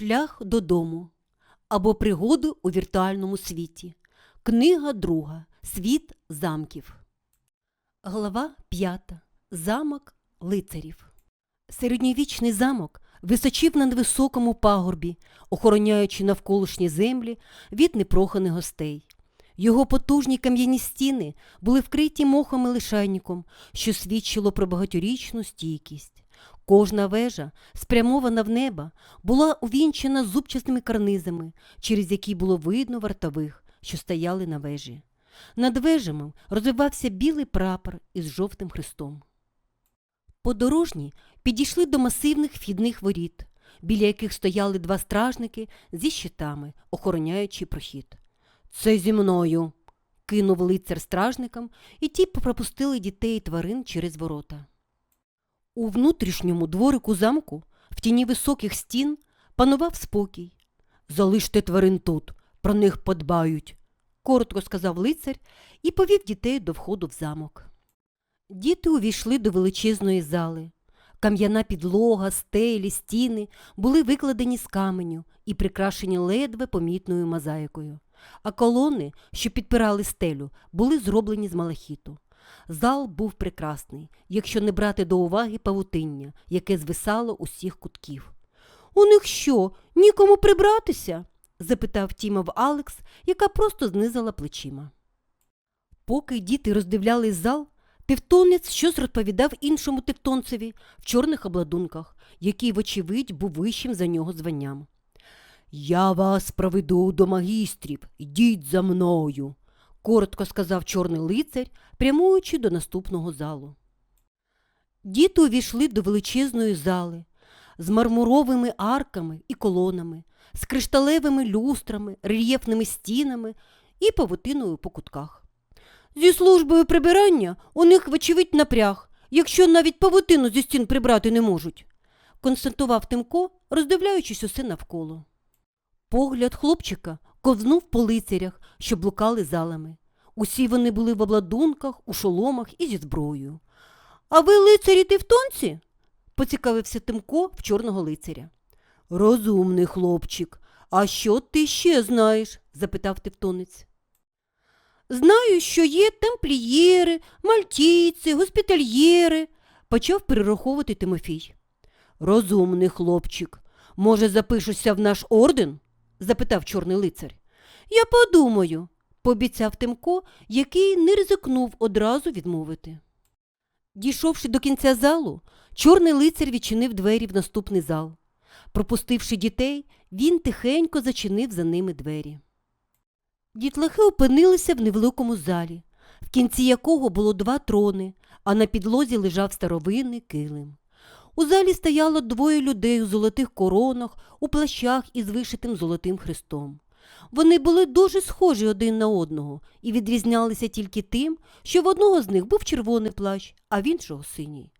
Шлях додому або пригоди у віртуальному світі. Книга друга. Світ замків. Глава 5. Замок лицарів. Середньовічний замок височив на невисокому пагорбі, охороняючи навколишні землі від непроханих гостей. Його потужні кам'яні стіни були вкриті мохом і лишайником, що свідчило про багаторічну стійкість. Кожна вежа, спрямована в небо, була увінчена зубчастими карнизами, через які було видно вартових, що стояли на вежі. Над вежами розвивався білий прапор із жовтим хрестом. Подорожні підійшли до масивних вхідних воріт, біля яких стояли два стражники зі щитами, охороняючи прохід. Це зі мною. кинув лицар стражникам, і ті пропустили дітей і тварин через ворота. У внутрішньому дворику замку, в тіні високих стін, панував спокій. Залиште тварин тут, про них подбають, коротко сказав лицар і повів дітей до входу в замок. Діти увійшли до величезної зали. Кам'яна підлога, стелі, стіни були викладені з каменю і прикрашені ледве помітною мозаїкою, а колони, що підпирали стелю, були зроблені з малахіту. Зал був прекрасний, якщо не брати до уваги павутиння, яке звисало усіх кутків. У них що, нікому прибратися? запитав Тімов Алекс, яка просто знизала плечима. Поки діти роздивляли зал, Тевтонець щось розповідав іншому тевтонцеві в чорних обладунках, який, вочевидь, був вищим за нього званням. Я вас проведу до магістрів, йдіть за мною, коротко сказав чорний лицар, прямуючи до наступного залу. Діти увійшли до величезної зали з мармуровими арками і колонами, з кришталевими люстрами, рельєфними стінами і павутиною по кутках. Зі службою прибирання у них, вочевидь, напряг, якщо навіть павутину зі стін прибрати не можуть, констатував Тимко, роздивляючись усе навколо. Погляд хлопчика ковзнув по лицарях, що блукали залами. Усі вони були в обладунках, у шоломах і зі зброєю. А ви лицарі тевтонці? поцікавився Тимко в чорного лицаря. Розумний хлопчик. А що ти ще знаєш? запитав тевтонець. Знаю, що є тамплієри, мальтійці, госпітальєри, почав перераховувати Тимофій. Розумний хлопчик. Може, запишешся в наш орден? Запитав чорний лицар. Я подумаю, пообіцяв Тимко, який не ризикнув одразу відмовити. Дійшовши до кінця залу, чорний лицар відчинив двері в наступний зал. Пропустивши дітей, він тихенько зачинив за ними двері. Дітлахи опинилися в невеликому залі, в кінці якого було два трони, а на підлозі лежав старовинний килим. У залі стояло двоє людей у золотих коронах, у плащах із вишитим золотим хрестом. Вони були дуже схожі один на одного і відрізнялися тільки тим, що в одного з них був червоний плащ, а в іншого синій.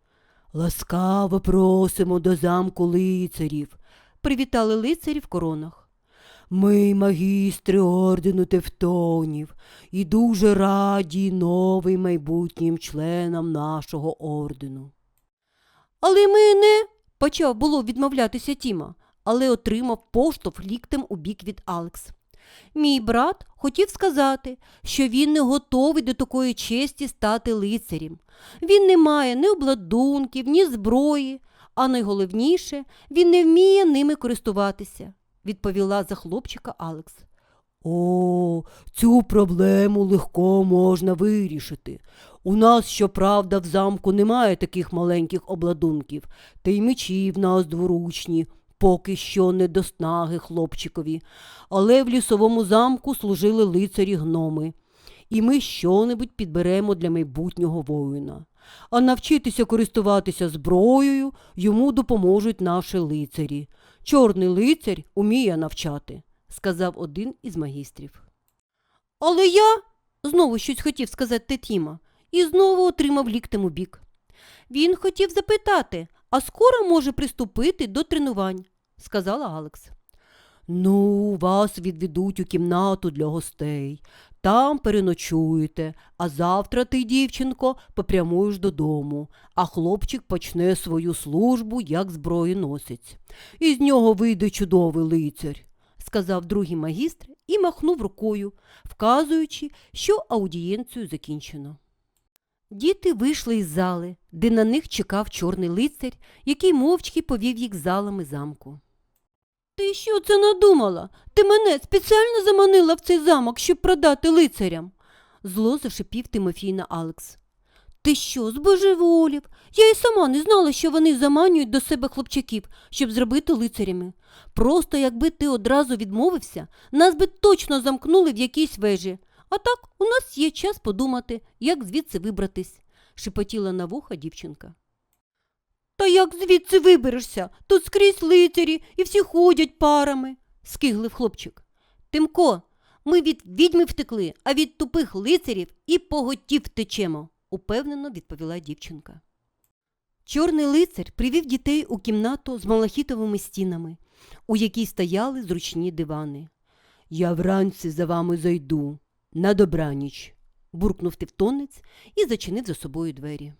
Ласкаво просимо до замку лицарів, привітали лицарі в коронах. Ми, магістри ордену Тевтонів, і дуже раді новим майбутнім членам нашого ордену. Але ми не, почав було відмовлятися Тіма, але отримав поштовх ліктем у бік від Алекс. Мій брат хотів сказати, що він не готовий до такої честі стати лицарем. Він не має ні обладунків, ні зброї, а найголовніше, він не вміє ними користуватися, відповіла за хлопчика Алекс. О, цю проблему легко можна вирішити. У нас, щоправда, в замку немає таких маленьких обладунків, та й мечі в нас дворучні, поки що не до снаги хлопчикові, але в лісовому замку служили лицарі гноми, і ми що-небудь підберемо для майбутнього воїна. А навчитися користуватися зброєю йому допоможуть наші лицарі. Чорний лицар уміє навчати, сказав один із магістрів. Але я знову щось хотів сказати Тетіма і знову отримав ліктем у бік. Він хотів запитати, а скоро може приступити до тренувань, сказала Алекс. Ну, вас відведуть у кімнату для гостей. Там переночуєте, а завтра ти, дівчинко, попрямуєш додому, а хлопчик почне свою службу як зброєносець. Із нього вийде чудовий лицар, сказав другий магістр і махнув рукою, вказуючи, що аудієнцію закінчено. Діти вийшли із зали, де на них чекав чорний лицар, який мовчки повів їх залами замку. Ти що це надумала? Ти мене спеціально заманила в цей замок, щоб продати лицарям, зло зашипів Тимофій на Алекс. Ти що, збожеволів? Я й сама не знала, що вони заманюють до себе хлопчаків, щоб зробити лицарями. Просто якби ти одразу відмовився, нас би точно замкнули в якійсь вежі. А так у нас є час подумати, як звідси вибратись, шепотіла на вуха дівчинка. Та як звідси виберешся? Тут скрізь лицарі і всі ходять парами, скиглив хлопчик. Тимко, ми від відьми втекли, а від тупих лицарів і поготів втечемо, упевнено відповіла дівчинка. Чорний лицар привів дітей у кімнату з малахітовими стінами, у якій стояли зручні дивани. Я вранці за вами зайду. На добраніч, буркнув тевтонець і зачинив за собою двері.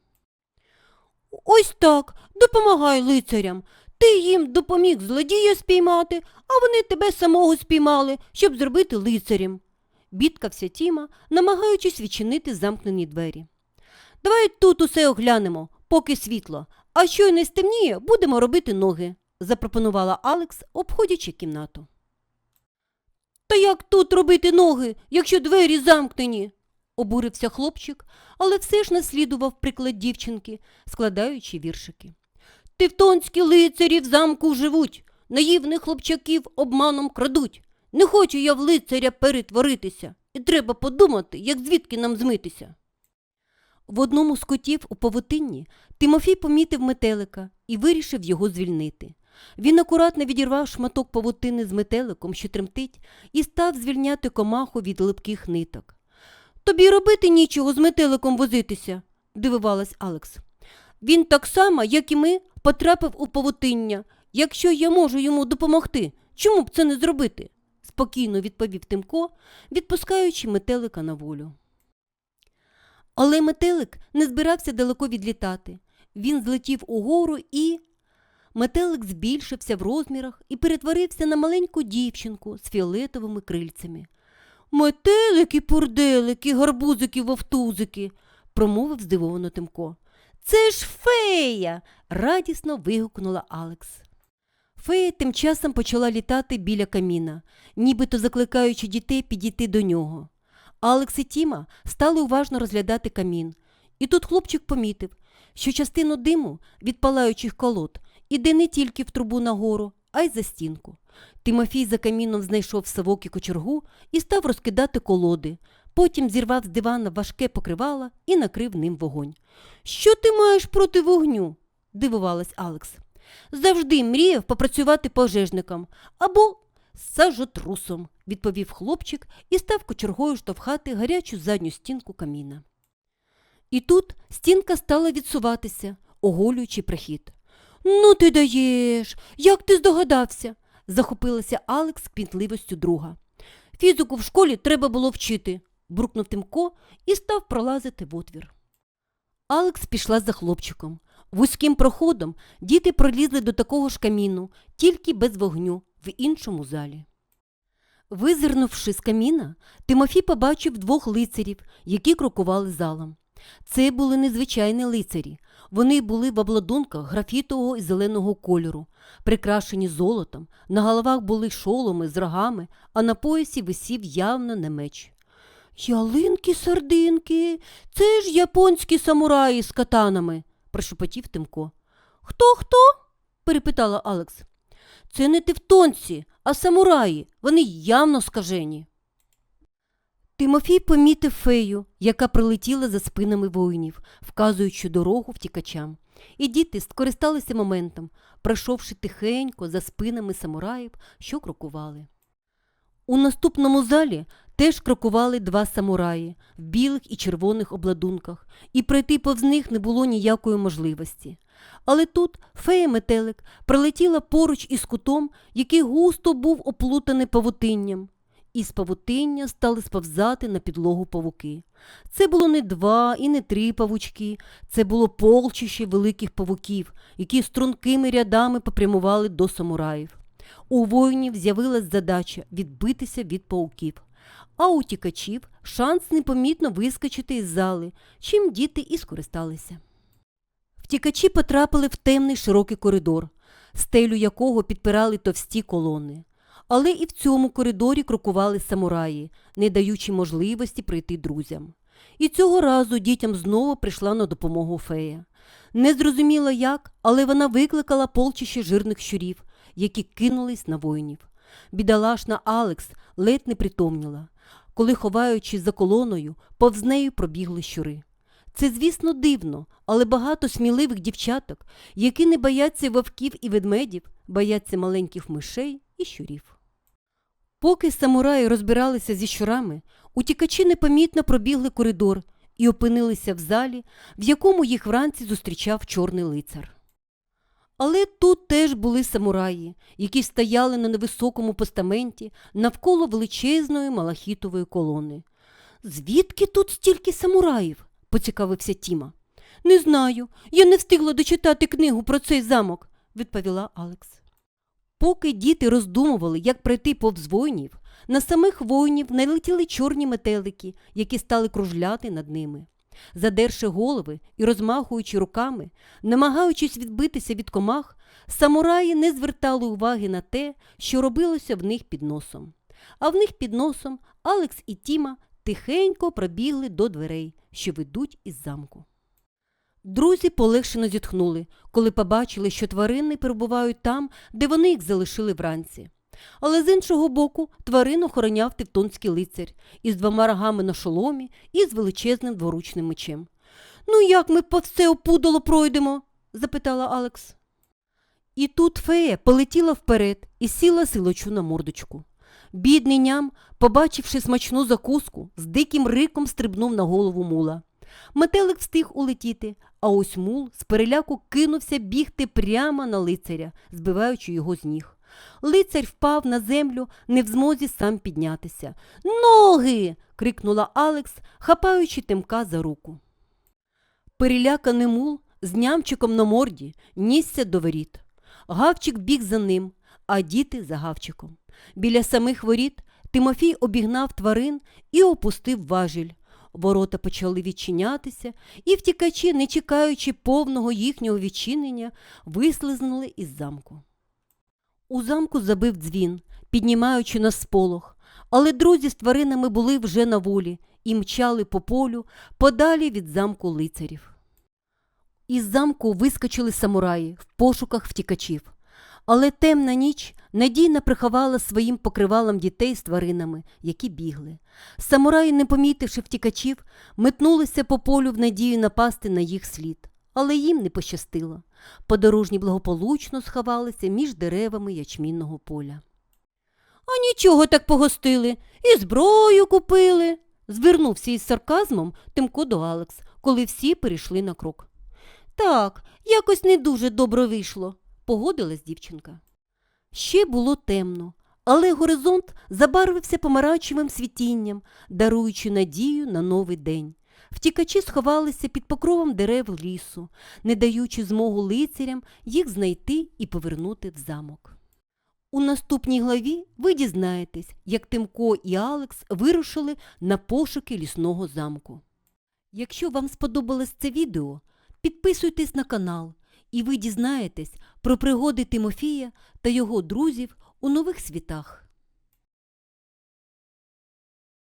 Ось так, допомагай лицарям. Ти їм допоміг злодія спіймати, а вони тебе самого спіймали, щоб зробити лицарем. Бідкався Тіма, намагаючись відчинити замкнені двері. Давай тут усе оглянемо, поки світло, а що й не стемніє, будемо робити ноги, запропонувала Алекс, обходячи кімнату. Та як тут робити ноги, якщо двері замкнені? обурився хлопчик, але все ж наслідував приклад дівчинки, складаючи віршики. Тевтонські лицарі в замку живуть, наївних хлопчаків обманом крадуть. Не хочу я в лицаря перетворитися, і треба подумати, як звідки нам змитися. В одному з котів у павутинні Тимофій помітив метелика і вирішив його звільнити. Він акуратно відірвав шматок павутини з метеликом, що тремтить, і став звільняти комаху від липких ниток. Тобі робити нічого з метеликом возитися, дивувалась Алекс. Він так само, як і ми, потрапив у павутиння. Якщо я можу йому допомогти, чому б це не зробити? спокійно відповів Тимко, відпускаючи метелика на волю. Але метелик не збирався далеко відлітати. Він злетів угору і. Метелик збільшився в розмірах і перетворився на маленьку дівчинку з фіолетовими крильцями. Метелики, пурделики, гарбузики, вовтузики, промовив здивовано Тимко. Це ж фея. радісно вигукнула Алекс. Фея тим часом почала літати біля каміна, нібито закликаючи дітей підійти до нього. Алекс і Тіма стали уважно розглядати камін, і тут хлопчик помітив, що частину диму від палаючих колод іде не тільки в трубу нагору, а й за стінку. Тимофій за каміном знайшов совок і кочергу і став розкидати колоди. Потім зірвав з дивана важке покривало і накрив ним вогонь. Що ти маєш проти вогню? дивувалась Алекс. Завжди мріяв попрацювати пожежником або сажотрусом, відповів хлопчик і став кочергою штовхати гарячу задню стінку каміна. І тут стінка стала відсуватися, оголюючи прихід. Ну, ти даєш, як ти здогадався? захопилася Алекс квітливостю друга. Фізику в школі треба було вчити, буркнув Тимко і став пролазити в отвір. Алекс пішла за хлопчиком. Вузьким проходом діти пролізли до такого ж каміну, тільки без вогню, в іншому залі. Визирнувши з каміна, Тимофій побачив двох лицарів, які крокували залом. Це були незвичайні лицарі. Вони були в обладунках графітового і зеленого кольору, прикрашені золотом, на головах були шоломи з рогами, а на поясі висів явно не меч. Ялинки сардинки, це ж японські самураї з катанами, прошепотів Тимко. Хто хто? перепитала Алекс. Це не тевтонці, а самураї. Вони явно скажені. Тимофій помітив фею, яка прилетіла за спинами воїнів, вказуючи дорогу втікачам. І діти скористалися моментом, пройшовши тихенько за спинами самураїв, що крокували. У наступному залі теж крокували два самураї в білих і червоних обладунках, і пройти повз них не було ніякої можливості. Але тут фея метелик прилетіла поруч із кутом, який густо був оплутаний павутинням, Із павутиння стали сповзати на підлогу павуки. Це було не два і не три павучки, це було полчище великих павуків, які стрункими рядами попрямували до самураїв. У воїнів з'явилась задача відбитися від пауків, а у тікачів шанс непомітно вискочити із зали, чим діти і скористалися. Втікачі потрапили в темний широкий коридор, стелю якого підпирали товсті колони. Але і в цьому коридорі крокували самураї, не даючи можливості прийти друзям. І цього разу дітям знову прийшла на допомогу фея. Не зрозуміла як, але вона викликала полчище жирних щурів, які кинулись на воїнів. Бідолашна Алекс ледь не притомніла, коли, ховаючись за колоною, повз нею пробігли щури. Це, звісно, дивно, але багато сміливих дівчаток, які не бояться вовків і ведмедів, бояться маленьких мишей і щурів. Поки самураї розбиралися зі щурами, утікачі непомітно пробігли коридор і опинилися в залі, в якому їх вранці зустрічав чорний лицар. Але тут теж були самураї, які стояли на невисокому постаменті навколо величезної малахітової колони. Звідки тут стільки самураїв? поцікавився Тіма. Не знаю, я не встигла дочитати книгу про цей замок, відповіла Алекс. Поки діти роздумували, як пройти повз воїнів, на самих воїнів налетіли чорні метелики, які стали кружляти над ними. Задерши голови і розмахуючи руками, намагаючись відбитися від комах, самураї не звертали уваги на те, що робилося в них під носом. А в них під носом Алекс і Тіма тихенько пробігли до дверей, що ведуть із замку. Друзі полегшено зітхнули, коли побачили, що тварини перебувають там, де вони їх залишили вранці. Але з іншого боку тварин охороняв тевтонський лицар із двома рогами на шоломі і з величезним дворучним мечем. Ну, як ми по все опудало пройдемо? запитала Алекс. І тут фея полетіла вперед і сіла силочу на мордочку. Бідний ням, побачивши смачну закуску, з диким риком стрибнув на голову мула. Метелик встиг улетіти, а ось мул з переляку кинувся бігти прямо на лицаря, збиваючи його з ніг. Лицар впав на землю, не в змозі сам піднятися. Ноги. крикнула Алекс, хапаючи тимка за руку. Переляканий мул з нямчиком на морді нісся до воріт. Гавчик біг за ним, а діти за гавчиком. Біля самих воріт Тимофій обігнав тварин і опустив важіль. Ворота почали відчинятися, і втікачі, не чекаючи повного їхнього відчинення, вислизнули із замку. У замку забив дзвін, піднімаючи на сполох, але друзі з тваринами були вже на волі і мчали по полю подалі від замку лицарів. Із замку вискочили самураї в пошуках втікачів. Але темна ніч надійно приховала своїм покривалом дітей з тваринами, які бігли. Самураї, не помітивши втікачів, метнулися по полю в надію напасти на їх слід. Але їм не пощастило. Подорожні благополучно сховалися між деревами ячмінного поля. А нічого так погостили, і зброю купили, звернувся із сарказмом Тимко до Алекс, коли всі перейшли на крок. Так, якось не дуже добре вийшло, погодилась дівчинка. Ще було темно, але горизонт забарвився помаранчевим світінням, даруючи надію на новий день. Втікачі сховалися під покровом дерев лісу, не даючи змогу лицарям їх знайти і повернути в замок. У наступній главі ви дізнаєтесь, як Тимко і Алекс вирушили на пошуки лісного замку. Якщо вам сподобалось це відео, підписуйтесь на канал, і ви дізнаєтесь про пригоди Тимофія та його друзів у нових світах.